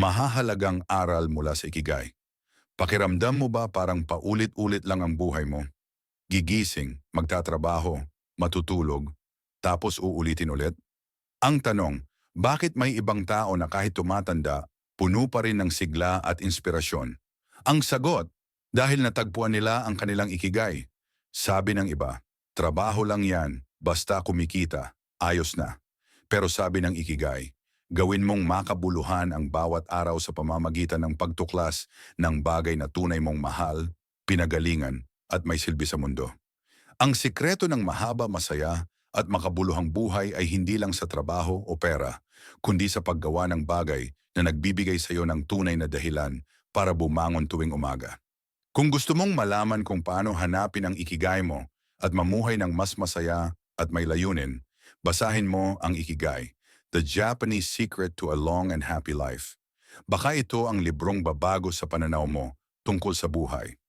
Mahahalagang aral mula sa Ikigai. Pakiramdam mo ba parang paulit-ulit lang ang buhay mo? Gigising, magtatrabaho, matutulog, tapos uulitin ulit? Ang tanong, bakit may ibang tao na kahit tumatanda, puno pa rin ng sigla at inspirasyon? Ang sagot, dahil natagpuan nila ang kanilang ikigay. Sabi ng iba, trabaho lang yan, basta kumikita, ayos na. Pero sabi ng ikigay, gawin mong makabuluhan ang bawat araw sa pamamagitan ng pagtuklas ng bagay na tunay mong mahal, pinagalingan at may silbi sa mundo. Ang sikreto ng mahaba, masaya at makabuluhang buhay ay hindi lang sa trabaho o pera, kundi sa paggawa ng bagay na nagbibigay sa iyo ng tunay na dahilan para bumangon tuwing umaga. Kung gusto mong malaman kung paano hanapin ang ikigay mo at mamuhay ng mas masaya at may layunin, basahin mo ang Ikigai, The Japanese Secret to a Long and Happy Life. Baka ito ang librong babago sa pananaw mo tungkol sa buhay.